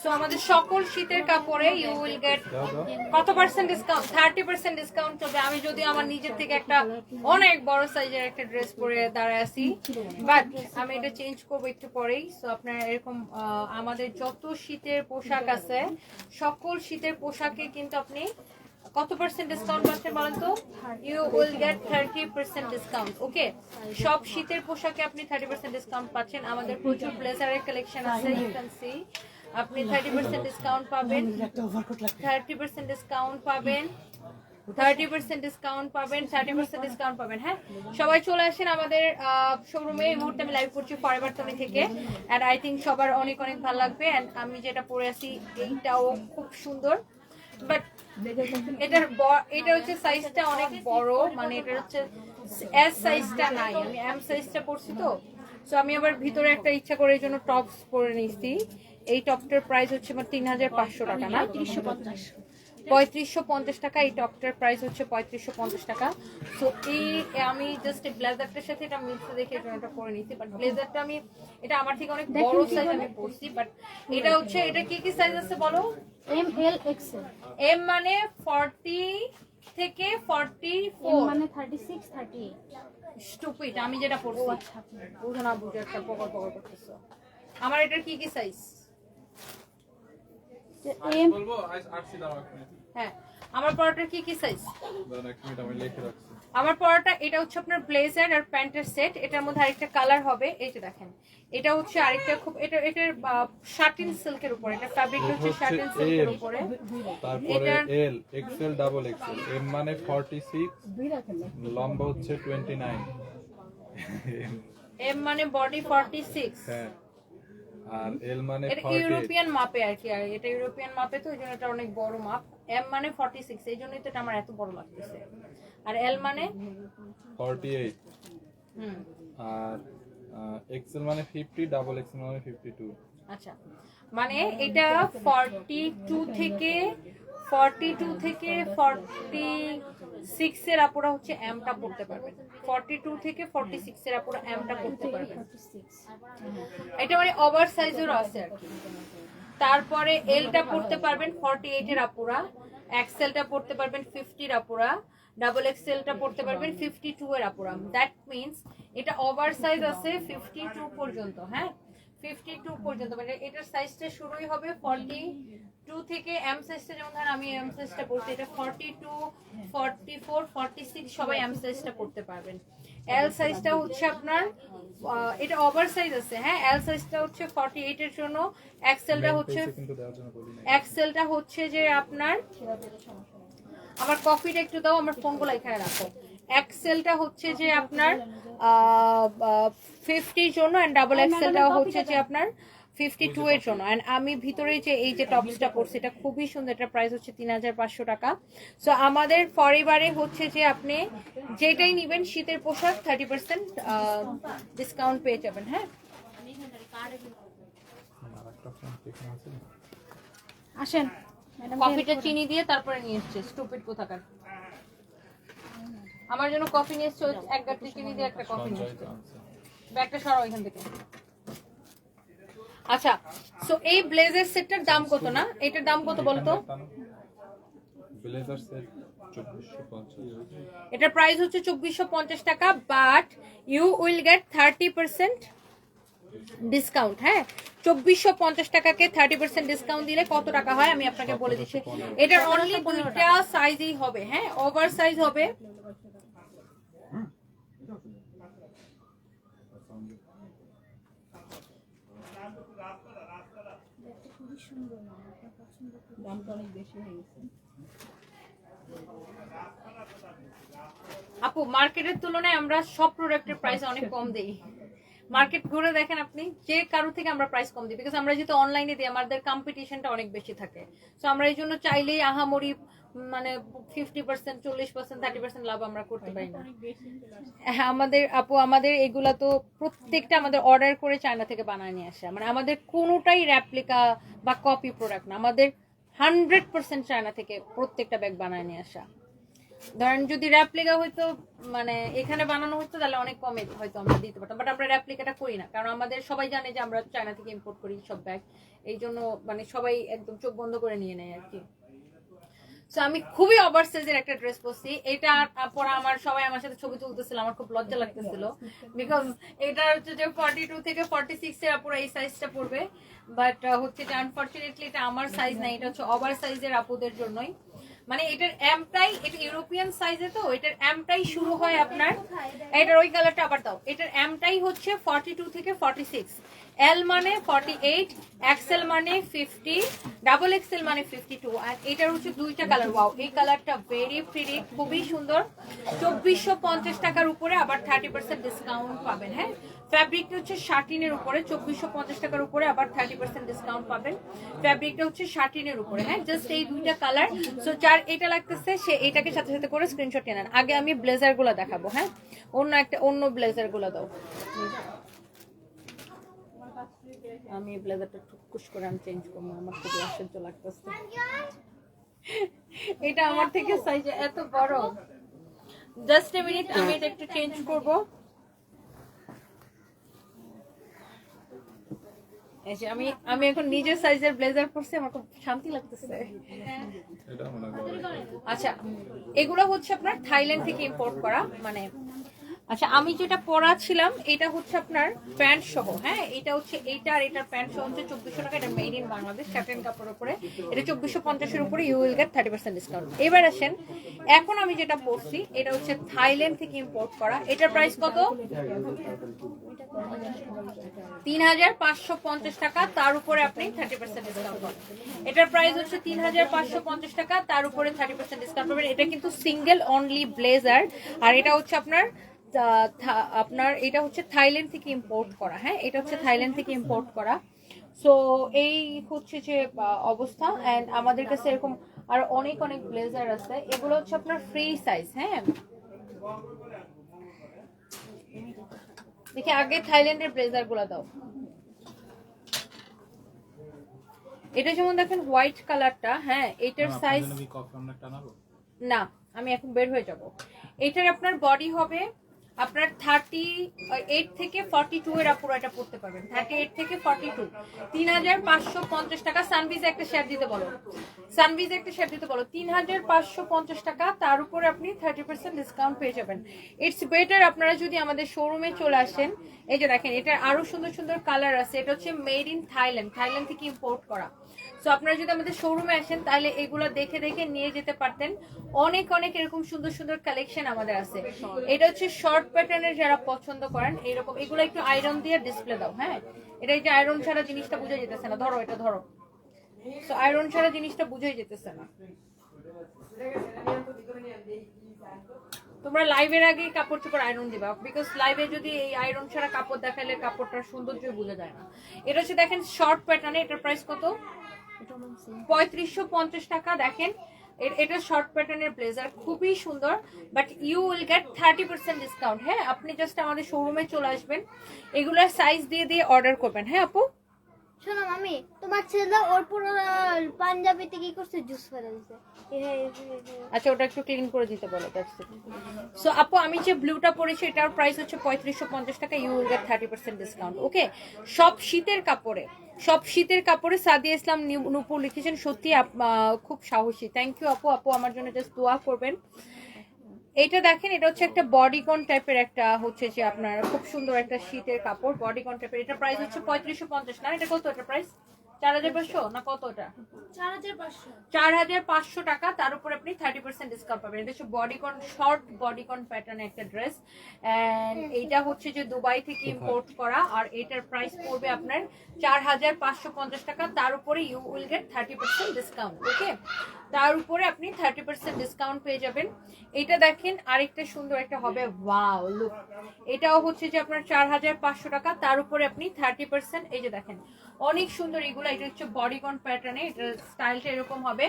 So আমাদের সকল শীতের কাপড়ে ইউ উইল গেট কত percent discount thirty percent discount চলবে আমি যদি আমার নিজের থেকে একটা অনেক বড় সাইজের একটা ড্রেস পরে দাঁড়ায় আছি। বাট আমি এটা চেঞ্জ করব একটু পরেই। সো আপনার এরকম আমাদের যত শীতের পোশাক আছে, সকল শীতের পোশাকে কিন্তু আপনি কত পার্সেন্ট ডিসকাউন্ট পাচ্ছেন বলেন তো? You will get thirty percent discount okay সব শীতের পোশাকে আপনি থার্টি পার্সেন্ট ডিসকাউন্ট পাচ্ছেন। আমাদের প্রচুর ব্লেজারের কালেকশন আছে ইউ ক্যান সি আপনি থার্টি পার্সেন্ট ডিসকাউন্ট পাবেন। থার্টি পার্সেন্ট ডিসকাউন্ট পাবেন। থার্টি পার্সেন্ট ডিসকাউন্ট পাবেন থার্টি পার্সেন্ট ডিসকাউন্ট পাবেন হ্যাঁ? সবাই চলে আসেন আমাদের শোরুমে এই মুহূর্তে আমি লাইভ করছি ফরএভার তনি থেকে। এন্ড আই থিঙ্ক সবার অনেক অনেক ভালো লাগবে। এন্ড আমি যেটা পরে আছি এইটাও খুব সুন্দর। বাট এটার এটা হচ্ছে সাইজটা অনেক বড়। মানে এটা হচ্ছে এস সাইজটা নাই। আমি এম সাইজটা পরছি তো। সো আমি আবার ভিতরে একটা ইচ্ছা করে এই জন্য টপস পরে নিছি এই টপটার প্রাইস হচ্ছে আমার তিন হাজার পাঁচশো টাকা না? তিনশো পঞ্চাশ। পঁয়ত্রিশশো পঞ্চাশ টাকা এই টপটার প্রাইস হচ্ছে পঁয়ত্রিশশো পঞ্চাশ টাকা। তো এই আমি জাস্ট এই ব্লেজারটার সাথে এটা মিক্সে দেখে এটা পরে নিছি বাট ব্লেজারটা আমি এটা আমার থেকে অনেক বড় সাইজ আমি পরছি বাট এটা হচ্ছে এটা কি কি সাইজ আছে বলো? এম এল এক্সেল এম মানে ফর্টি থেকে ফর্টি ফোর মানে থার্টি সিক্স থার্টি স্টুপিড আমি যেটা পড়ছি বুঝো না বুঝো একটা পকর পকর করতেছো। আমার এটার কি কি সাইজ এম বলব? আরসি দাও হ্যাঁ আমার কি কি সাইজ দাঁড়ান এক মিনিট আমি লিখে রাখছি। আমার এটা হচ্ছে আপনার ব্লেজার আর প্যান্টের সেট এটার মধ্যে আরেকটা কালার হবে এই যে দেখেন। এটা হচ্ছে আরেকটা খুব এটা এটার সিল্কের উপরে এটা ফ্যাব্রিক হচ্ছে সিল্কের উপরে। তারপরে এটার- L XL double XL M মানে 46 লম্বা হচ্ছে 29 এম মানে বডি 46 হ্যাঁ। আর এল মানে এটা ইউরোপিয়ান মাপে আর কি আর এটা ইউরোপিয়ান মাপে তো ওই এটা অনেক বড় মাপ। এম মানে 46 এই জন্যই তো এটা আমার এত বড় লাগতেছে। আর এল মানে? 48 হুম। আর এক্সেল মানে 50 ডাবল এক্সেল মানে 52 আচ্ছা। মানে এটা 42 থেকে 42 থেকে 46 এর আপুরা হচ্ছে এমটা পড়তে পারবেন। 42 থেকে 46 এর আপুরা এমটা পড়তে পারবেন। এটা মানে ওভার সাইজেরও আছে আর কি। তারপরে এলটা পড়তে পারবেন 48 এর আপুরা এক্সেলটা পড়তে পারবেন 50 এর আপুরা ডাবল এক্সেলটা পড়তে পারবেন 52 এর আপুরা। দ্যাট মিন্স এটা ওভার সাইজ আছে 52 পর্যন্ত হ্যাঁ? 52 পর্যন্ত মানে এটার সাইজটা শুরুই হবে 42 থেকে এম সাইজটা যেমন ধরেন আমি এম সাইজটা পড়ছি এটা 42 44 46 সবাই এম সাইজটা পড়তে পারবেন। এল সাইজটা হচ্ছে আপনার এটা ওভার সাইজ আছে হ্যাঁ? এল সাইজটা হচ্ছে 48 এর জন্য এক্সেলটা হচ্ছে এক্সেলটা হচ্ছে যে আপনার আমার কফিটা একটু দাও আমার ফোনগুলো এখানে রাখো। এক্সেলটা হচ্ছে যে আপনার ফিফটির জন্য অ্যান্ড ডাবল এক্সেলটা হচ্ছে যে আপনার ফিফটি টু এর জন্য। অ্যান্ড আমি ভিতরে যে এই যে টপসটা পরছি এটা খুবই সুন্দর এটা প্রাইস হচ্ছে তিন হাজার পাঁচশো টাকা। সো আমাদের পরিবারে হচ্ছে যে আপনি যেটাই নিবেন শীতের পোশাক থার্টি পার্সেন্ট ডিসকাউন্ট পেয়ে যাবেন হ্যাঁ? আসেন। কফিটা চিনি দিয়ে তারপরে নিয়ে এসছে স্টুপিড কোথাকার। আমার জন্য কফি নিয়ে এসছে ও এক গাড়ি চিনি দিয়ে একটা কফি নিয়ে এসছে। ব্যাগটা সরাও এখান থেকে। আচ্ছা সো এই ব্লেজার সেটটার দাম কত না? এটার দাম কত বলো তো? ব্লেজার সেট এটার প্রাইস হচ্ছে চব্বিশশো পঞ্চাশ টাকা but you will get thirty percent discount হ্যাঁ? চব্বিশশো পঞ্চাশ টাকাকে থার্টি পার্সেন্ট ডিসকাউন্ট দিলে কত টাকা হয়? আমি আপনাকে বলে দিচ্ছি। এটার অনলি দুইটা সাইজই হবে হ্যাঁ? ওভার সাইজ হবে। আপু মার্কেটের তুলনায় আমরা সব প্রোডাক্টের প্রাইস অনেক কম দেই। মার্কেট ঘুরে দেখেন আপনি যে কারও থেকে আমরা প্রাইস কম দিই বিকজ আমরা যেহেতু অনলাইনে দিই আমাদের কম্পিটিশনটা অনেক বেশি থাকে। সো আমরা এই জন্য চাইলেই আহামরি মানে ফিফটি পার্সেন্ট চল্লিশ পার্সেন্ট থার্টি পার্সেন্ট লাভ আমরা করতে পারি না। হ্যাঁ আমাদের আপু আমাদের এগুলা তো প্রত্যেকটা আমাদের অর্ডার করে চায়না থেকে বানায় নিয়ে আসে। মানে আমাদের কোনোটাই র্যাপ্লিকা বা কপি প্রোডাক্ট না। আমাদের হান্ড্রেড পার্সেন্ট চায়না থেকে প্রত্যেকটা ব্যাগ বানায় নিয়ে আসা। ধরেন যদি র্যাপ্লিকা হয়তো মানে এখানে বানানো হতো তাহলে অনেক কমে হয়তো আমরা দিতে পারতাম। বাট আমরা র্যাপ্লিকাটা করি না, কারণ আমাদের সবাই জানে যে আমরা চায়না থেকে ইম্পোর্ট করি সব ব্যাগ এই জন্য মানে সবাই একদম চোখ বন্ধ করে নিয়ে নেয় আর কি। সো আমি খুবই ওভার সাইজের একটা ড্রেস পরছি। এটা পরে আমার সবাই আমার সাথে ছবি তুলতেছিল, আমার খুব লজ্জা লাগতেছিল। বিকজ এটা হচ্ছে যে ফর্টি টু থেকে ফর্টি সিক্স এর আপুরা এই সাইজটা পড়বে বাট হচ্ছে আনফর্চুনেটলি এটা আমার সাইজ নাই, এটা হচ্ছে ওভার সাইজের আপুদের জন্যই। মানে এটার এমটাই এটা ইউরোপিয়ান সাইজে তো এটার এমটাই শুরু হয় আপনার। এটার ওই কালারটা আবার দাও। এটার এমটাই হচ্ছে ফর্টি টু থেকে ফর্টি সিক্স এল মানে ফর্টি এইট এক্সেল মানে ফিফটি ডাবল এক্সেল মানে ফিফটি টু আর এটার হচ্ছে দুইটা কালার ওয়াও এই কালারটা ভেরি প্রিটি খুবই সুন্দর। চব্বিশশো পঞ্চাশ টাকার উপরে আবার থার্টি পার্সেন্ট ডিসকাউন্ট পাবেন হ্যাঁ? ফ্যাব্রিকটা হচ্ছে শার্টিনের উপরে, চব্বিশশো পঞ্চাশ টাকার উপরে আবার থার্টি পার্সেন্ট ডিসকাউন্ট পাবেন। ফ্যাব্রিকটা হচ্ছে শার্টিনের উপরে হ্যাঁ? জাস্ট এই দুইটা কালার সো যার এটা লাগতেছে, সে এটাকে সাথে সাথে করে স্ক্রিনশট নেন। আগে আমি ব্লেজারগুলো দেখাবো হ্যাঁ? অন্য একটা, অন্য ব্লেজারগুলো দাও। আমি ব্লেজারটা টুকুস করে আমি চেঞ্জ করব, আমার খুব আশ্চর্য লাগতেছে। এটা আমার থেকে সাইজ এত বড়। জাস্ট এ মিনিট আমি এটা একটু চেঞ্জ করব। এই যে আমি আমি এখন নিজের সাইজের ব্লেজার পরছি আমার খুব শান্তি লাগতেছে। আচ্ছা এগুলো হচ্ছে আপনার থাইল্যান্ড থেকে ইম্পোর্ট করা মানে আচ্ছা আমি যেটা পরা ছিলাম এটা হচ্ছে আপনার প্যান্ট সহ হ্যাঁ? এটা হচ্ছে এইটা আর এটার প্যান্ট সহ হচ্ছে চব্বিশশো টাকা, এটা মেড ইন বাংলাদেশ ক্যাপ্টেন কাপড়ের উপরে। এটা চব্বিশশো পঞ্চাশের উপরে you will get thirty percent discount এবার আসেন, এখন আমি যেটা পরছি, এটা হচ্ছে থাইল্যান্ড থেকে ইম্পোর্ট করা। এটার প্রাইস কত? তিন হাজার পাঁচশো পঞ্চাশ টাকা, তার উপরে আপনি থার্টি পার্সেন্ট ডিসকাউন্ট পাবেন। এটার প্রাইস হচ্ছে তিন হাজার পাঁচশো পঞ্চাশ টাকা, তার উপরে থার্টি পার্সেন্ট ডিসকাউন্ট পাবেন। এটা কিন্তু সিঙ্গেল অনলি ব্লেজার আর এটা হচ্ছে আপনার আপনার এটা হচ্ছে থাইল্যান্ড থেকে ইম্পোর্ট করা হ্যাঁ? এটা হচ্ছে থাইল্যান্ড থেকে ইম্পোর্ট করা। সো এই হচ্ছে যে অবস্থা। এন্ড আমাদের কাছে এরকম আর অনেক অনেক ব্লেজার আছে। এগুলো হচ্ছে আপনার ফ্রি সাইজ হ্যাঁ? দেখি আগে থাইল্যান্ডের ব্লেজারগুলো দাও। এটা যেমন দেখেন হোয়াইট কালারটা হ্যাঁ? এটার সাইজ না আমি এখন বের হয়ে যাব। এটার আপনার বডি হবে আপনার থার্টি এইট থেকে ফর্টি টু এর পুরো এটা পড়তে পারবেন। থার্টি এইট থেকে ফর্টি টু তিন হাজার পাঁচশো পঞ্চাশ টাকা সানভিজ একটা শেয়ার দিতে বলো। সানভিজ একটা শেয়ার দিতে বলো। তিন হাজার পাঁচশো পঞ্চাশ টাকা, তার উপরে আপনি থার্টি পার্সেন্ট ডিসকাউন্ট পেয়ে যাবেন। ইটস বেটার আপনারা যদি আমাদের শোরুমে চলে আসেন, এই যে দেখেন, এটার আরও সুন্দর সুন্দর কালার আছে। এটা হচ্ছে মেড ইন থাইল্যান্ড থাইল্যান্ড থেকে ইম্পোর্ট করা। সো আপনারা যদি আমাদের শোরুমে আসেন, তাহলে এগুলো দেখে দেখে নিয়ে যেতে পারতেন। অনেক অনেক এরকম সুন্দর সুন্দর কালেকশন আমাদের আছে। এটা হচ্ছে শর্ট প্যাটার্নের যারা পছন্দ করেন, এরকম, এগুলো একটু আয়রন দিয়ে ডিসপ্লে দাও হ্যাঁ? এটা এই যে আয়রন ছাড়া জিনিসটা বুঝে যেতেছে না। ধরো এটা, ধরো। তো আয়রন ছাড়া জিনিসটা বুঝেই যেতেছে না। তোমরা লাইভের আগে কাপড় চোপড় আয়রন দিবা বিকজ লাইভে যদি এই আয়রন ছাড়া কাপড় দেখালে কাপড়টার সৌন্দর্য বোঝা যায় না। এটা হচ্ছে, দেখেন শর্ট প্যাটার্নে এটার প্রাইস কত? পঁয়ত্রিশশো পঞ্চাশ টাকা, দেখেন। এটা শর্ট প্যাটার্নের ব্লেজার খুবই সুন্দর but you will get thirty percent discount হ্যাঁ আপনি জাস্ট আমাদের শোরুমে চলে আসবেন, এগুলার সাইজ দিয়ে দিয়ে অর্ডার করবেন। হ্যাঁ আপু? শোনো মামি, তোমার ছেলে ওর পুরো পাঞ্জাবিতে কি করছে? জুস ফেলে দিছে। আচ্ছা ওটা একটু ক্লিন করে দিতে বলো সো আপু, আমি যে ব্লুটা পরেছি, এটার প্রাইস হচ্ছে পঁয়ত্রিশশো পঞ্চাশ টাকা you will get thirty percent discount okay সব শীতের কাপড়ে, সব শীতের কাপড়ে সাদিয়া ইসলাম নূপুর লিখেছেন সত্যি খুব সাহসী। থ্যাংক ইউ আপু। আপু, আমার জন্য জাস্ট দোয়া করবেন। এটা দেখেন, এটা হচ্ছে একটা বডিকন টাইপের একটা হচ্ছে যে আপনার খুব সুন্দর একটা শীতের কাপড় বডিকন টাইপের এটা প্রাইস হচ্ছে পঁয়ত্রিশশো পঞ্চাশ, না? এটা কত এটা প্রাইস চার হাজার পাঁচশো না কত এটা চার হাজার পাঁচশো। চার হাজার পাঁচশো টাকা তার উপর আপনি থার্টি পার্সেন্ট ডিসকাউন্ট পাবেন। এটা হচ্ছে বডিকন শর্ট বডিকন একটা ড্রেস এইটা হচ্ছে যে দুবাই থেকে ইম্পোর্ট করা আর এটার প্রাইস পড়বে আপনার চার হাজার পাঁচশো পঞ্চাশ টাকা। তার উপরে you will get thirty percent discount okay তার উপরে আপনি থার্টি পার্সেন্ট ডিসকাউন্ট পেয়ে যাবেন। এটা দেখেন আরেকটা সুন্দর একটা হবে ওয়াও লুক এটাও হচ্ছে যে আপনার চার হাজার পাঁচশো টাকা। তার উপরে আপনি থার্টি পার্সেন্ট এই যে দেখেন অনেক সুন্দর এগুলো এটা হচ্ছে বডিকন প্যাটার্নে এটার স্টাইলটা এরকম হবে।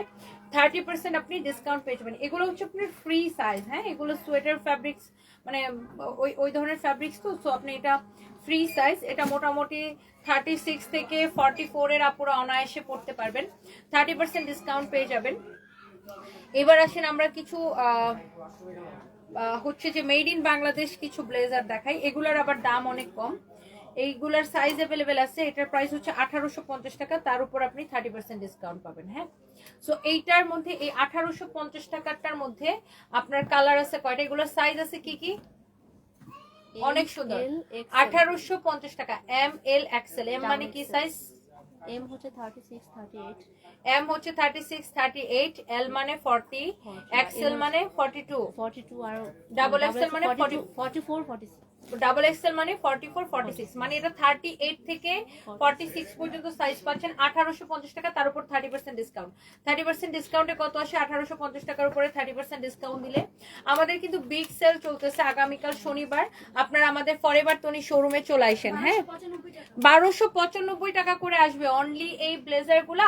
থার্টি পার্সেন্ট আপনি ডিসকাউন্ট পেয়ে যাবেন। এগুলো হচ্ছে আপনার ফ্রি সাইজ হ্যাঁ? এগুলো সোয়েটার ফ্যাব্রিক্স মানে ওই ওই ধরনের ফ্যাব্রিক্স তো সো আপনি এটা ফ্রি সাইজ এটা মোটামুটি থার্টি সিক্স থেকে ফর্টি ফোরের আপুরা অনায়াসে পড়তে পারবেন। থার্টি পার্সেন্ট ডিসকাউন্ট পেয়ে যাবেন। এবার আসেন আমরা কিছু হচ্ছে যে মেড ইন বাংলাদেশ কিছু ব্লেজার দেখাই। এগুলোর আবার দাম অনেক কম। এইগুলার সাইজ অ্যাভেলেবেল আছে এটার প্রাইস হচ্ছে আঠারোশো পঞ্চাশ টাকা তার উপর আপনি থার্টি পার্সেন্ট ডিসকাউন্ট পাবেন হ্যাঁ? সো এইটার মধ্যে এই আঠারোশো পঞ্চাশ টাকাটার মধ্যে আপনার কালার আছে কয়টা? এগুলোর সাইজ আছে কি কি? অনেক সুন্দর। আঠারোশো পঞ্চাশ টাকা এম এল এক্সেল এম মানে কি সাইজ এম হচ্ছে thirty six thirty eight M হচ্ছে thirty six thirty eight L মানে ফর্টি এক্সেল মানে ফর্টি টু ফর্টি টু আর ডাবল এক্সেল মানে 40 forty four forty double XL মানে ফর্টি ফোর ফর্টি সিক্স মানে এটা থার্টি এইট থেকে ফর্টি সিক্স পর্যন্ত সাইজ পাচ্ছেন। আঠারোশো পঞ্চাশ টাকা, তার উপর thirty percent discount thirty percent ডিসকাউন্টে কত আসে? আঠারোশো পঞ্চাশ টাকার উপরে থার্টি পার্সেন্ট ডিসকাউন্ট দিলে। আমাদের কিন্তু বিগ সেল চলতেছে আগামীকাল শনিবার। আপনারা আমাদের ফরেবার তনি শোরুমে চলে আসেন হ্যাঁ? বারোশো পঁচানব্বই টাকা করে আসবে। অনলি এই ব্লেজারগুলা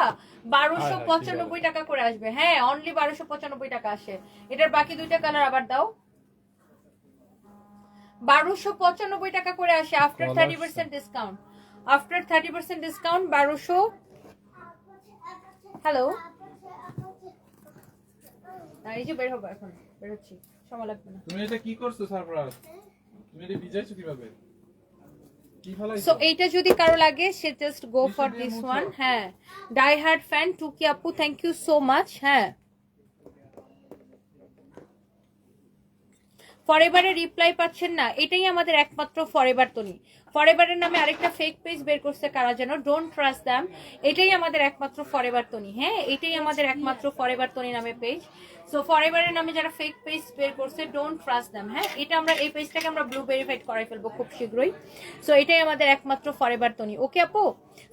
বারোশো পঁচানব্বই টাকা করে আসবে। হ্যাঁ অনলি বারোশো পঁচানব্বই টাকা আসে। এটার বাকি দুইটা কালার আবার দাও। বারোশো পঁচানব্বই টাকা করে আসে after thirty percent discount after thirty percent discount বারোশো হ্যালো এই যে বের হব এখন বের হচ্ছি সময় লাগবে না। তুমি এটা কি করছ সারপ্রাইজ তুমি এটা ভিজাইছো কীভাবে? সো এইটা যদি কারও লাগে সে just go for this one হ্যাঁ। ডাই হার্ড ফ্যান টুকি আপু থ্যাংক ইউ সো মাচ হ্যাঁ। ফরেভারে রিপ্লাই পাচ্ছেন না এটাই আমাদের একমাত্র ফরেভার তনি ফরেভারের নামে আরেকটা ফেক পেজ বের করছে কারা যেন ডোন্ট ট্রাস্ট দ্যাম এটাই আমাদের একমাত্র ফরেভার তনি হ্যাঁ? এটাই আমাদের একমাত্র ফরেভার তনি নামে পেজ সো ফরেভারের নামে যারা ফেক পেজ বের করছে ডোন্ট ট্রাস্ট দ্যাম হ্যাঁ? এটা আমরা এই পেজটাকে আমরা ব্লু ভেরিফাইড করাই ফেলব খুব শীঘ্রই। সো এটাই আমাদের একমাত্র ফরেভার তনি ওকে আপু?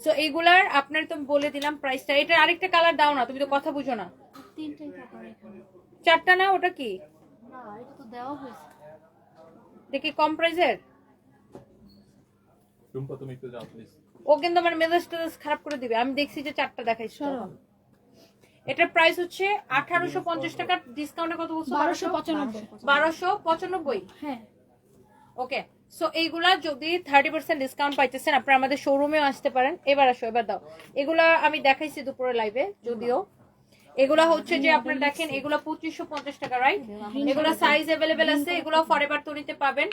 সো এইগুলার আপনার তো বলে দিলাম প্রাইসটা এটার আরেকটা কালার দাও না তুমি তো কথা বুঝো না। চারটা না ওটা কি? না এটা তো দেওয়া হয়েছে। দেখি কম প্রাইসের টুম্পা তুমি একটু যাও প্লিজ ও কিন্তু আমার মেজাজ টেজাজ খারাপ করে দিবে। আমি দেখছি যে চারটা দেখাইছি। তখন। এটার প্রাইস হচ্ছে আঠারোশো পঞ্চাশ টাকা ডিসকাউন্টে কত বলছো বারোশো পঁচানব্বই। বারোশো পঁচানব্বই? হ্যাঁ। ওকে সো এইগুলা যদি থার্টি পার্সেন্ট ডিসকাউন্ট পাইতেছেন আপনারা আমাদের শোরুমেও আসতে পারেন। এবার আসো এবার দাও। এগুলা আমি দেখাইছি দুপুরে লাইভে যদিও। এগুলা হচ্ছে যে আপনারা দেখেন, এগুলো পঁচিশশো পঞ্চাশ টাকা রাইট এগুলা সাইজ অ্যাভেলেবেল আছে এগুলা ফরেভার তৈরিতে পাবেন।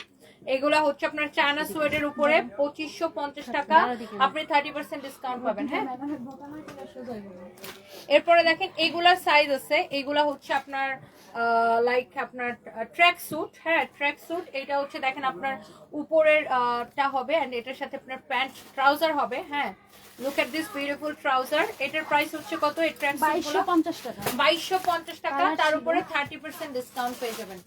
এগুলা হচ্ছে আপনার চায়না সোয়েটের উপরে পঁচিশশো পঞ্চাশ টাকা। আপনি থার্টি পার্সেন্ট ডিসকাউন্ট পাবেন হ্যাঁ? এরপরে দেখেন, এগুলার সাইজ আছে, এগুলা হচ্ছে আপনার লাইক আপনার ট্র্যাক স্যুট হ্যাঁ ট্র্যাক স্যুট এটা হচ্ছে দেখেন আপনার উপরের টা হবে এন্ড এটার সাথে আপনার প্যান্ট ট্রাউজার হবে হ্যাঁ। Look at this beautiful trouser এটার প্রাইস হচ্ছে কত? এই ট্র্যাক বাইশশো পঞ্চাশ টাকা। বাইশশো পঞ্চাশ টাকা তার উপরে থার্টি পার্সেন্ট ডিসকাউন্ট পেয়ে যাবেন।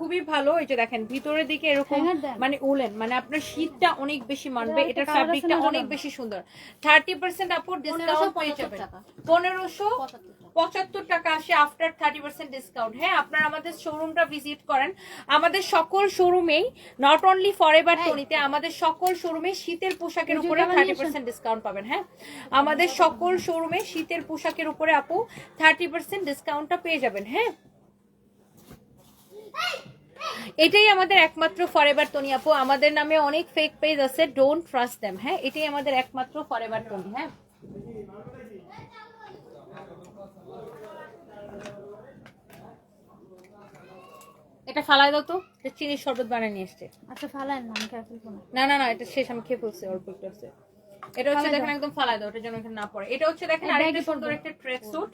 খুবই ভালো এই দেখেন ভিতরের দিকে এরকম মানে ওলেন মানে আপনার শীতটা অনেক বেশি মানবে এটা ফ্যাব্রিকটা অনেক বেশি সুন্দর। থার্টি পার্সেন্ট আপনার ডিসকাউন্ট পনেরোশো পঁচাত্তর টাকা। আসে আফটার থার্টি পার্সেন্ট ডিসকাউন্ট হ্যাঁ আপনারা আমাদের শোরুমটা ভিজিট করেন। আমাদের সকল শোরুমেই নট অনলি ফর এভার টনিতে আমাদের সকল শোরুমে শীতের পোশাকের উপরে থার্টি পার্সেন্ট ডিসকাউন্ট পাবেন হ্যাঁ। আমাদের সকল শোরুমে শীতের পোশাকের উপরে আপু থার্টি পার্সেন্ট ডিসকাউন্টটা পেয়ে যাবেন হ্যাঁ। এটাই আমাদের একমাত্র ফরএভার টনি আপু। আমাদের নামে অনেক ফেক পেজ আছে ডোন্ট ট্রাস্ট দেম হ্যাঁ। এটাই আমাদের একমাত্র ফরএভার টনি হ্যাঁ। এটা ফালাই দাও তো। এটা চিনির শরবত বানিয়ে নিয়ে এসছে। আচ্ছা ফালাইন না আমি খেয়ে ফেলব না। না না এটা শেষ আমি খেয়ে ফেলছি অল্প একটু আছে। এটা হচ্ছে ফালাই দেখেন একদম ফালাই দাও এটা যেন এখানে না পড়ে। এটা হচ্ছে দেখেন আরেকটা সুন্দর একটা ট্রেক স্যুট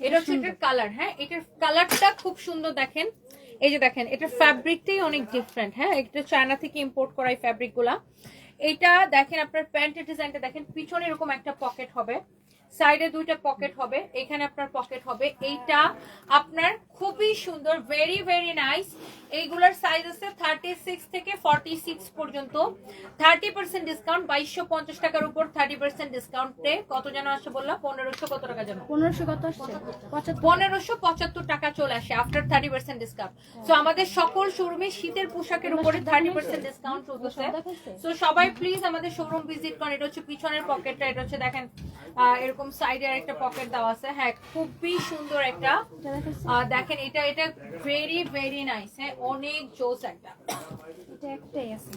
এটা হচ্ছে এটার কালার হ্যাঁ? এটার কালারটা খুব সুন্দর দেখেন। এই যে দেখেন এটার ফ্যাব্রিকটাই অনেক ডিফারেন্ট হ্যাঁ? এটা চায়না থেকে ইম্পোর্ট করা এই ফ্যাব্রিকগুলা এটা দেখেন আপনার প্যান্টের ডিজাইনটা দেখেন পিছনে এরকম একটা পকেট হবে। সাইডে দুইটা পকেট হবে এখানে আপনার পকেট হবে। এইটা আপনার খুবই সুন্দর ভেরি ভেরি নাইস এইগুলোর সাইজ আছে থার্টি সিক্স থেকে ফর্টি সিক্স পর্যন্ত। থার্টি পার্সেন্ট ডিসকাউন্ট বাইশশো পঞ্চাশ টাকার উপর থার্টি পার্সেন্ট ডিসকাউন্টে কত যেন আসছে বললাম? পনেরোশো কত টাকা যেন? পনেরোশো কত পনেরোশো পঁচাত্তর টাকা চলে আসে আফটার থার্টি পার্সেন্ট ডিসকাউন্ট তো আমাদের সকল শোরুমে শীতের পোশাকের উপরে থার্টি পার্সেন্ট ডিসকাউন্ট চলতেছে? তো সবাই প্লিজ আমাদের শোরুম ভিজিট করেন। এটা হচ্ছে পিছনের পকেটটা এটা হচ্ছে দেখেন আহ, এরকম সাইডে একটা পকেট দেওয়া আছে। হ্যাঁ খুবই সুন্দর একটা দেখেন এটা এটা ভেরি ভেরি নাইস হ্যাঁ অনেক জোস একটা। এটা একটাই আছে।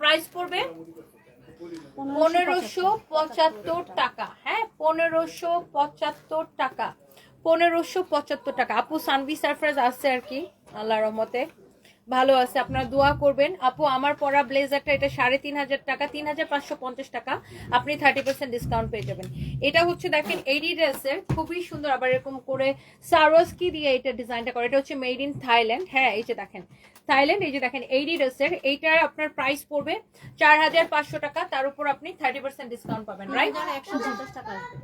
প্রাইস পড়বে পনেরোশো পঁচাত্তর টাকা হ্যাঁ পনেরোশো পঁচাত্তর টাকা পনেরোশো পঁচাত্তর টাকা। আপু সানভি সারফরাজ আসছে আর কি আল্লাহ রহমতে। ভালো আছে আপনারা দোয়া করবেন। আপু আমার পরা ব্লেজারটা এটা সাড়ে তিন হাজার টাকা তিন হাজার পাঁচশো পঞ্চাশ টাকা। আপনি থার্টি পার্সেন্ট ডিসকাউন্ট পেয়ে যাবেন। এটা হচ্ছে দেখেন এডিডাসের খুবই সুন্দর আবার এরকম করে সারোস্কি দিয়ে এটা ডিজাইনটা করে। এটা হচ্ছে মেড ইন থাইল্যান্ড হ্যাঁ এই যে দেখেন। থাইল্যান্ড এই যে দেখেন এডিডাসের এইটার আপনার প্রাইস পড়বে চার হাজার পাঁচশো টাকা। তার উপর আপনি থার্টি পার্সেন্ট ডিসকাউন্ট পাবেন রাইট একশো পঞ্চাশ টাকা আসবে।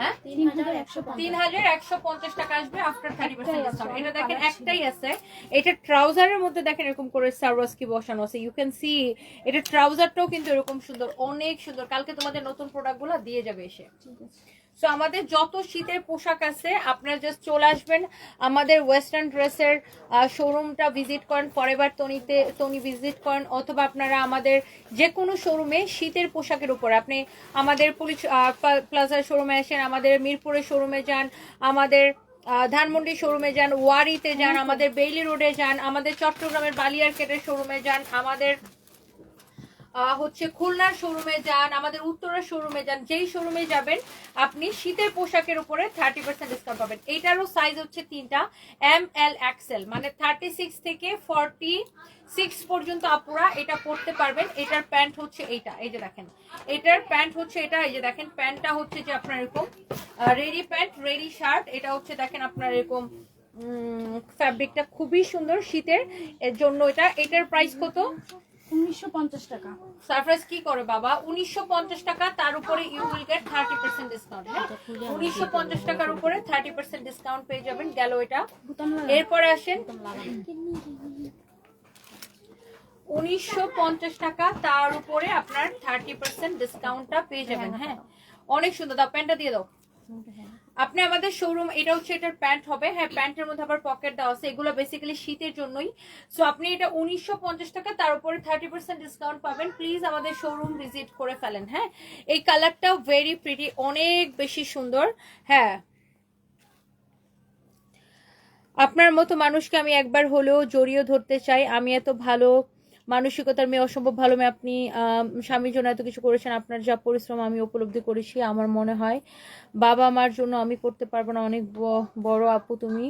হ্যাঁ? তিন হাজার তিন হাজার একশো পঞ্চাশ টাকা আসবে আফটার থার্টি পার্সেন্ট ডিসকাউন্ট এটা দেখেন একটাই আছে। এটা ট্রাউজারের মধ্যে দেখেন এরকম করে সারওয়াসকি বসানো আছে। ইউ ক্যান সি এটা ট্রাউজারটাও কিন্তু এরকম সুন্দর অনেক সুন্দর। কালকে তোমাদের নতুন প্রোডাক্টগুলো দিয়ে যাবে এসে। সো আমাদের যত শীতের পোশাক আছে আপনারা জাস্ট চলে আসবেন। আমাদের ওয়েস্টার্ন ড্রেসের শোরুমটা ভিজিট করেন ফরেভার তনিতে তনি ভিজিট করেন অথবা আপনারা আমাদের যে কোনো শোরুমে শীতের পোশাকের উপর। আপনি আমাদের পুলিশ প্লাজার শোরুমে আসেন আমাদের মিরপুরের শোরুমে যান আমাদের ধানমন্ডি শোরুমে যান ওয়ারিতে যান আমাদের বেইলি রোডে যান আমাদের চট্টগ্রামের বালিয়ার বালিয়ারকেটের শোরুমে যান আমাদের হচ্ছে খুলনার শোরুমে যান, আমাদের উত্তরের শোরুমে যান, যেই শোরুমে যাবেন, আপনি শীতের পোশাকের উপরে থার্টি পার্সেন্ট ডিসকাউন্ট পাবেন। এইটারও সাইজ হচ্ছে তিনটা এম এল এক্সেল মানে থার্টি সিক্স থেকে ফর্টি সিক্স পর্যন্ত আপুরা এটা পরতে পারবেন। এটার প্যান্ট হচ্ছে এইটা, এই যে দেখেন। এটার প্যান্ট হচ্ছে এটা, এই যে দেখেন প্যান্টটা হচ্ছে যে আপনার এরকম রেডি প্যান্ট রেডি শার্ট এটা হচ্ছে দেখেন আপনার এরকম ফ্যাব্রিকটা খুবই সুন্দর শীতের জন্য এটা। এটার প্রাইস কত? উনিশশো পঞ্চাশ টাকা। সারপ্রাইজ কি করে বাবা? উনিশশো পঞ্চাশ টাকা তার উপরে you will get thirty percent discount হ্যাঁ? উনিশশো পঞ্চাশ টাকার উপরে থার্টি পার্সেন্ট ডিসকাউন্ট পেয়ে যাবেন গেল এটা। এরপরে আসেন। উনিশশো পঞ্চাশ টাকা তার উপরে আপনার থার্টি পার্সেন্ট ডিসকাউন্টটা পেয়ে যাবেন হ্যাঁ? অনেক সুন্দর দাও প্যান্টটা দিয়ে দাও। আপনি আমাদের শোরুম এটা হচ্ছে এটার প্যান্ট হবে। হ্যাঁ প্যান্টের মধ্যে আবার পকেট দেওয়া আছে। এগুলো বেসিক্যালি শীতের জন্যই। সো আপনি এটা উনিশশো পঞ্চাশ টাকা, তার উপরে থার্টি পার্সেন্ট ডিসকাউন্ট পাবেন। প্লিজ আমাদের শোরুম ভিজিট করে ফেলেন হ্যাঁ? এই কালারটাও ভেরি প্রিটি অনেক বেশি সুন্দর হ্যাঁ। আপনার মতো মানুষকে আমি একবার হলেও জড়িয়ে ধরতে চাই। আমি এত ভালো মানসিকতার মেয়ে, অসম্ভব ভালো মেয়ে আপনি স্বামীর জন্য এত কিছু করেছেন, আপনার যা পরিশ্রম আমি উপলব্ধি করেছি, আমার মনে হয় বাবা মার জন্য আমি করতে পারব না, অনেক বড় আপু তুমি।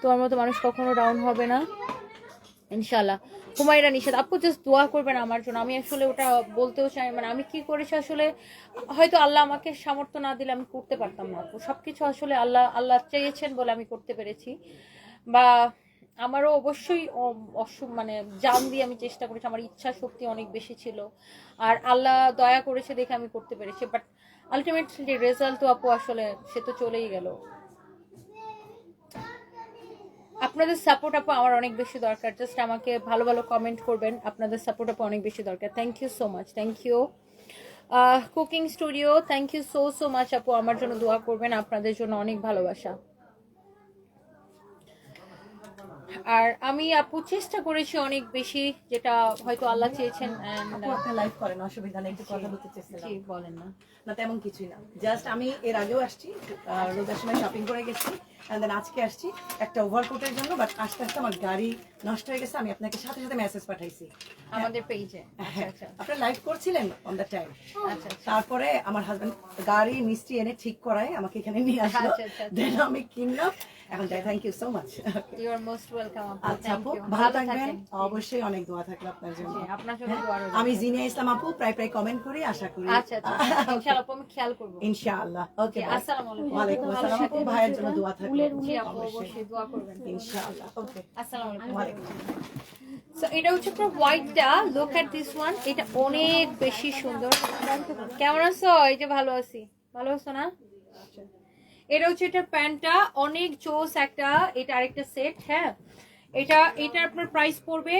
তোমার মতো মানুষ কখনো ডাউন হবে না ইনশাল্লাহ হুমায়রা নিষেধ, আপু জাস্ট দোয়া করবেন আমার জন্য, আমি আসলে ওটা বলতেও চাই মানে আমি কি করেছি আসলে, হয়তো আল্লাহ আমাকে সামর্থ্য না দিলে আমি করতে পারতাম না আপু, সবকিছু আসলে আল্লাহ আল্লাহ চেয়েছেন বলে আমি করতে পেরেছি। বা আমারও অবশ্যই মানে জান দিয়ে আমি চেষ্টা করেছি। আমার ইচ্ছা শক্তি অনেক বেশি ছিল। আর আল্লাহ দয়া করেছে দেখে আমি করতে পেরেছি। বাট আলটিমেটলি রেজাল্ট তো আপু আসলে সে তো চলেই গেল। আপনাদের সাপোর্ট আপু আমার অনেক বেশি দরকার। জাস্ট আমাকে ভালো ভালো কমেন্ট করবেন। আপনাদের সাপোর্ট আপু অনেক বেশি দরকার। Thank you so much thank you cooking studio thank you so so much আপু। আমার জন্য দোয়া করবেন। আপনাদের জন্য অনেক ভালোবাসা। আর আমি আপু চেষ্টা করেছি অনেক বেশি যেটা হয়তো আল্লাহ চেয়েছেন আপনি লাইভ করেন অসুবিধা নেই একটু কথা বলতে চেয়েছিলাম বলেন না। না তেমন কিছুই না। জাস্ট আমি এর আগেও আসছি রোজার সময় শপিং করে গেছি দেন আজকে আসছি একটা ওভারকোটের জন্য বাট আস্তে আস্তে আমার গাড়ি নষ্ট হয়ে গেছে আমি আপনাকে সাথে সাথে মেসেজ পাঠাইছি। আমাদের পেজে আচ্ছা আচ্ছা। আপনি লাইভ করছিলেন অন দ্য টাইম আচ্ছা আচ্ছা। তারপরে আমার হাজবেন্ড গাড়ি মিষ্টি এনে ঠিক করায় আমাকে এখানে নিয়ে আসলো। আচ্ছা, আচ্ছা, আচ্ছা। দেন আমি কিনলাম এখন যাই thank you so much you are most welcome আপু আচ্ছা আপু ভালো থাকবেন। অবশ্যই অনেক দোয়া থাকল আপনার জন্য। আপনার জন্য হ্যাঁ, দোয়া রইল। আমি জিনিয়া ইসলাম আপু প্রায় প্রায় কমেন্ট করি আশা করি আচ্ছা আচ্ছা। ইনশাআল্লাহ আপু আমি খেয়াল করব। ইনশাআল্লাহ ওকে আসসালামু আলাইকুম। ওয়ালাইকুম আসসালাম আপু ভাইয়ের জন্য দোয়া থাকল আপু অবশ্যই। দোয়া করবেন। ইনশাআল্লাহ ওকে আসসালামু আলাইকুম। সো এটা হচ্ছে আপনার হোয়াইটটা লুক এট দিস ওয়ান এটা অনেক বেশি সুন্দর। কেমন আছো? এই যে ভালো আছি। ভালো আছো না? আচ্ছা। এটা হচ্ছে এটা প্যান্টটা অনেক জোস একটা এটা আরেকটা সেট হ্যাঁ। এটা এটা আপনার প্রাইস পড়বে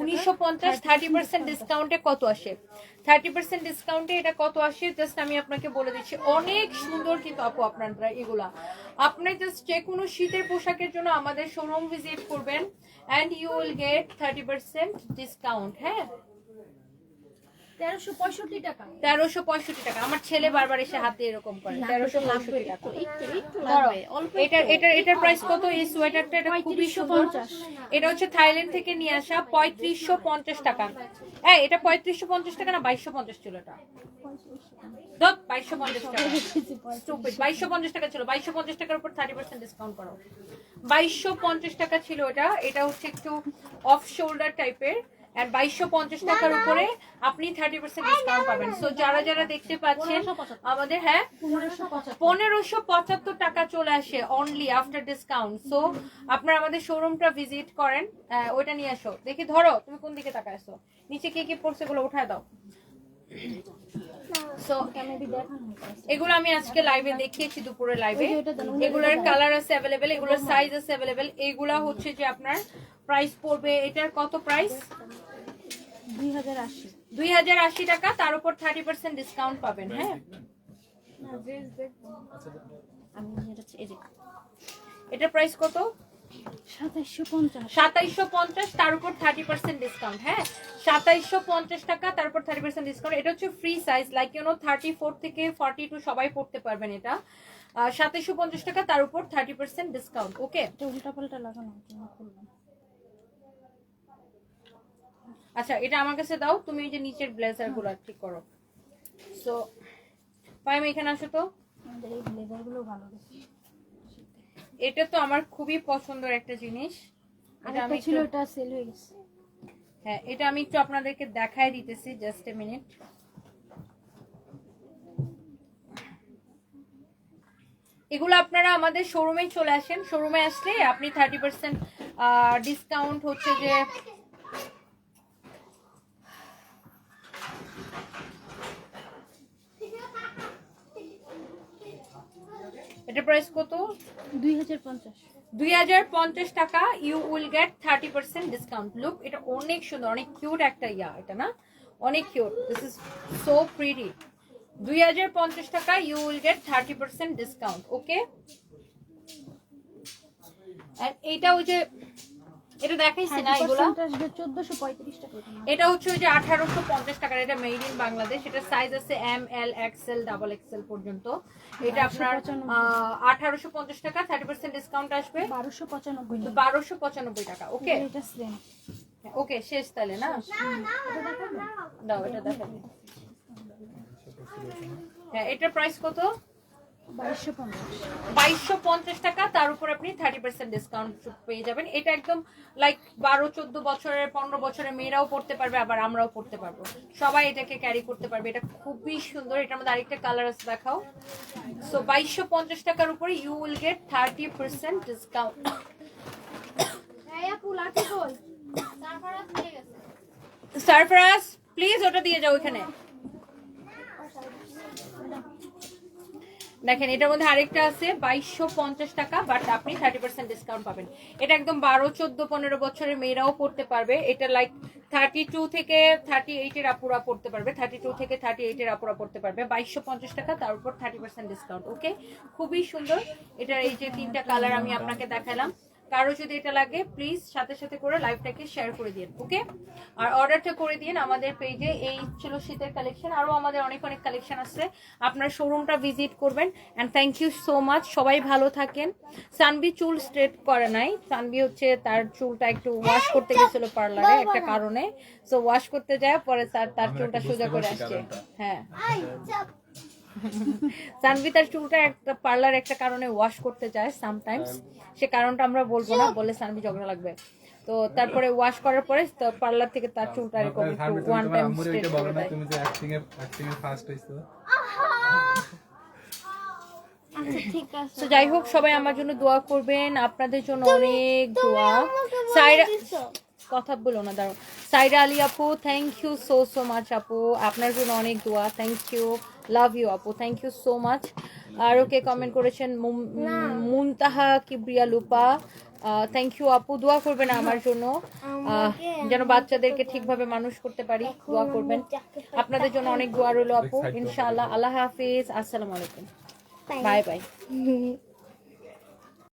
উনিশশো পঞ্চাশ থার্টি পার্সেন্ট ডিসকাউন্টে কত আসে? থার্টি পার্সেন্ট ডিসকাউন্টে এটা কত আসে? জাস্ট আমি আপনাকে বলে দিচ্ছি অনেক সুন্দর কিন্তু আপু আপনারা এগুলা। আপনি জাস্ট যে কোনো শীতের পোশাকের জন্য আমাদের শোরুম ভিজিট করবেন and you will get thirty percent discount হ্যাঁ। তেরোশো পঁয়ষট্টি টাকা। আমার ছেলে বারবার এসে হাতে এরকম করে। তেরোশো পঁয়ষট্টি টাকা। একটু একটু ধরো লাগবে অল্প এটার এটার এটার প্রাইস কত? এই সোয়েটারটা এটা খুবই সুন্দর। এটা হচ্ছে থাইল্যান্ড থেকে নিয়ে আসা পঁয়ত্রিশশো পঞ্চাশ টাকা। হ্যাঁ এটা পঁয়ত্রিশশো পঞ্চাশ টাকা না? বাইশশো পঞ্চাশ ছিল এটা। বাইশশো পঞ্চাশ টাকা। বাইশশো পঞ্চাশ টাকা ছিল। বাইশশো পঞ্চাশ টাকার উপর থার্টি পার্সেন্ট ডিসকাউন্ট করো। বাইশশো পঞ্চাশ টাকা ছিল এটা। এটা হচ্ছে একটু অফ শোল্ডার টাইপের আর বাইশশো পঞ্চাশ টাকার উপরে আপনি থার্টি পার্সেন্ট ডিসকাউন্ট পাবেন। সো যারা যারা দেখতে পাচ্ছেন আমাদের হ্যাঁ? পনেরোশো পঁচাত্তর। টাকা চলে আসে অনলি আফটার ডিসকাউন্ট সো আপনারা আমাদের শোরুমটা ভিজিট করেন। ওইটা নিয়ে আসো। দেখি ধরো তুমি কোন দিকে তাকায় আসো নিচে কি কি পড়ছে গুলো উঠায় দাও। এগুলো আমি আজকে লাইভে দেখিয়েছি দুপুরে লাইভে এগুলোর কালার আছে অ্যাভেলেবেল এগুলোর সাইজ আছে অ্যাভেলেবেল এগুলা হচ্ছে যে আপনার প্রাইস পড়বে এটার কত প্রাইস দুই হাজার আশি। টাকা তার উপর থার্টি পার্সেন্ট ডিসকাউন্ট পাবেন হ্যাঁ? এটা যে। এটার প্রাইস কত? সাতাইশশো পঞ্চাশ। তার উপর থার্টি পার্সেন্ট ডিসকাউন্ট হ্যাঁ? সাতাইশশো পঞ্চাশ টাকা তার উপর থার্টি পার্সেন্ট ডিসকাউন্ট এটা হচ্ছে free size like you know thirty four থেকে ফর্টি টু সবাই পড়তে পারবেন এটা। সাতাইশশো পঞ্চাশ টাকা তার উপর থার্টি পার্সেন্ট ডিসকাউন্ট ওকে এটা উল্টা পাল্টা লাগানো জন্য করলাম আচ্ছা এটা আমার কাছে দাও তুমি এই যে নিচের ব্লেজারগুলো ঠিক করো। সো পাইম এখানে আসো তো। এই ভালো এটা তো আমার খুবই পছন্দের একটা জিনিস। এটা আমি ছিল এটা সেল হয়ে গেছে। হ্যাঁ এটা আমি একটু আপনাদেরকে দেখাই দিতেছি জাস্ট এ মিনিট এগুলো আপনারা আমাদের শোরুমে চলে আসেন। শোরুমে আসলে আপনি থার্টি পার্সেন্ট ডিসকাউন্ট হচ্ছে যে এটা প্রাইস কত? দুই হাজার পঞ্চাশ। দুই হাজার পঞ্চাশ টাকা you will get thirty percent discount look এটা অনেক সুন্দর অনেক কিউট একটা ইয়া এটা না? অনেক cute this is so pretty দুই হাজার পঞ্চাশ টাকা you will get thirty percent discount okay এইটা ওই যে এটা দেখাইছি না এগুলা। টাকা এটা। হচ্ছে ওই যে আঠারোশো পঞ্চাশ টাকার এটা মেড ইন বাংলাদেশ এটা সাইজ আছে M L XL double XL পর্যন্ত। এটা আপনার আঠারোশো পঞ্চাশ টাকা থার্টি পার্সেন্ট ডিসকাউন্ট আসবে। বারোশো পঁচানব্বই টাকা। বারোশো পঁচানব্বই টাকা ওকে এটা সেম ওকে শেষ তাহলে না? দাও এটা দেখাবি হ্যাঁ এটার প্রাইস কত? বাইশশো পঞ্চাশ টাকা তার উপর আপনি থার্টি পার্সেন্ট ডিসকাউন্ট পেয়ে যাবেন। এটা একদম লাইক বারো চোদ্দ বছরের পনেরো বছরের মেয়েরাও পড়তে পারবে আবার আমরাও পড়তে পারব। সবাই এটাকে ক্যারি করতে পারবে। এটা খুবই সুন্দর। এটার মধ্যে আরেকটা কালার আছে দেখাও। সো বাইশশো পঞ্চাশ টাকার উপরে you will get thirty percent discount Sarfaraz please ওটা দিয়ে যাও এখানে। দেখেন, এটার মধ্যে আরেকটা আছে, বাইশশো পঞ্চাশ টাকা বাট আপনি থার্টি পার্সেন্ট ডিসকাউন্ট পাবেন। এটা একদম বারো, চোদ্দ, পনেরো বছরের মেয়েরাও পড়তে পারবে। এটা লাইক থার্টি টু থেকে থার্টি এইটের আপুরা পড়তে পারবে থার্টি টু থেকে থার্টি এইটের আপুরা পড়তে পারবে। বাইশশো পঞ্চাশ টাকা, তার উপর থার্টি পার্সেন্ট ডিসকাউন্ট ওকে খুবই সুন্দর। এটার এই যে তিনটা কালার আমি আপনাকে দেখালাম। কারও যদি এটা লাগে প্লিজ সাথে সাথে করে লাইভটাকে শেয়ার করে দিন ওকে আর অর্ডারটা করে দিন আমাদের পেজে এই ছিল শীতের কালেকশন আরও আমাদের অনেক অনেক কালেকশন আছে। আপনার শোরুমটা ভিজিট করবেন and thank you so much সবাই ভালো থাকেন। সানবি চুল স্ট্রেট করে নাই। সানবি হচ্ছে তার চুলটা একটু ওয়াশ করতে গেছিল পার্লারে একটা কারণে। সো ওয়াশ করতে যায় পরে স্যার তার চুলটা সোজা করে আসছে। হ্যাঁ। সানভি তার চুলটা একটা পার্লার একটা কারণে ওয়াশ করতে যায় সামটাইমস সে কারণটা আমরা বলব না বললে সানভি ঝগড়া লাগবে। তো তারপরে ওয়াশ করার পরে পার্লার থেকে তার চুলটা এরকম একটু ওয়ান টাইম স্ট্রেট করে দেয়। তুমি যে অ্যাক্টিং এ অ্যাক্টিং এ ফার্স্ট হইছো। আচ্ছা তো যাই হোক সবাই আমার জন্য দোয়া করবেন। আপনাদের জন্য অনেক দোয়া। সাইরা কথা বলো না দাঁড়ো সাইরা আলী আপু thank you so so much আপু। আপনার জন্য অনেক দোয়া থ্যাংক ইউ লাভ ইউ আপু থ্যাংক ইউ সো মাচ আর কে কমেন্ট করেছেন মুনতাহা কিবরিয়া লুপা। থ্যাংক ইউ আপু দোয়া করবেন আমার জন্য। আহ, যেন বাচ্চাদেরকে ঠিকভাবে মানুষ করতে পারি দোয়া করবেন। আপনাদের জন্য অনেক দোয়া রইল আপু। ইনশাআল্লাহ আল্লাহ হাফিজ। আসসালামু আলাইকুম। Bye bye.